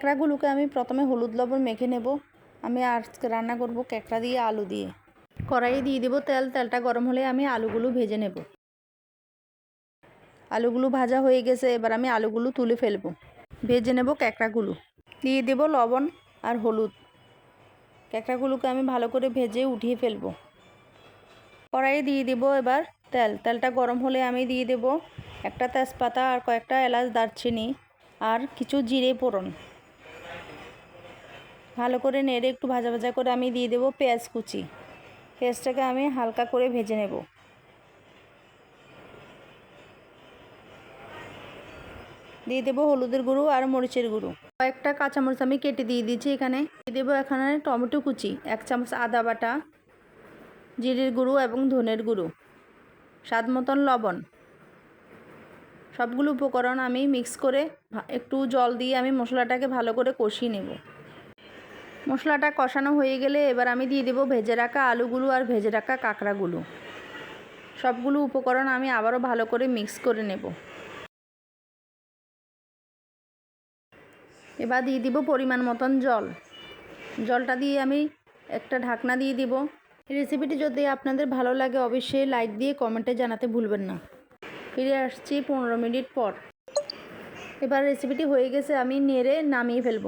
ক্যাঁকড়াগুলোকে আমি প্রথমে হলুদ লবণ মেখে নেব। আমি আজকে রান্না করব ক্যাঁকড়া দিয়ে আলু দিয়ে। কড়াইয়ে দিয়ে দেবো তেল। তেলটা গরম হলে আমি আলুগুলো ভেজে নেব। আলুগুলো ভাজা হয়ে গেছে, এবার আমি আলুগুলো তুলে ফেলব। ভেজে নেব ক্যাঁকড়াগুলো দিয়ে দেব লবণ আর হলুদ। ক্যাঁকড়াগুলোকে আমি ভালো করে ভেজে উঠিয়ে ফেলব। কড়াইয়ে দিয়ে দেবো এবার তেল। তেলটা গরম হলে আমি দিয়ে দেব একটা তেজপাতা আর কয়েকটা এলাচ দারচিনি আর কিছু জিরে ফোড়ন। ভালো করে নেড়ে একটু ভাজা ভাজা করে আমি দিয়ে দেবো পেঁয়াজ কুচি। পেঁয়াজটাকে আমি হালকা করে ভেজে নেব। দিয়ে দেবো হলুদের গুঁড়ো আর মরিচের গুঁড়ো। কয়েকটা কাঁচামরিচ আমি কেটে দিয়ে দিয়েছি এখানে। দিয়ে দেবো এখানে টমেটো কুচি, এক চামচ আদা বাটা, জিরের গুঁড়ো এবং ধনের গুঁড়ো, স্বাদ মতন লবণ। সবগুলো উপকরণ আমি মিক্স করে একটু জল দিয়ে আমি মশলাটাকে ভালো করে কষিয়ে নেব। মশলাটা কষানো হয়ে গেলে এবার আমি দিয়ে দেবো ভেজে রাখা আলুগুলো আর ভেজে রাখা কাঁকড়াগুলো। সবগুলো উপকরণ আমি আবারও ভালো করে মিক্স করে নেব। এবার দিয়ে দিব পরিমাণ মতন জল। জলটা দিয়ে আমি একটা ঢাকনা দিয়ে দিব। রেসিপিটি যদি আপনাদের ভালো লাগে অবশ্যই লাইক দিয়ে কমেন্টে জানাতে ভুলবেন না। ফিরে আসছি পনেরো মিনিট পর। এবার রেসিপিটি হয়ে গেছে, আমি নেড়ে নামিয়ে ফেলব।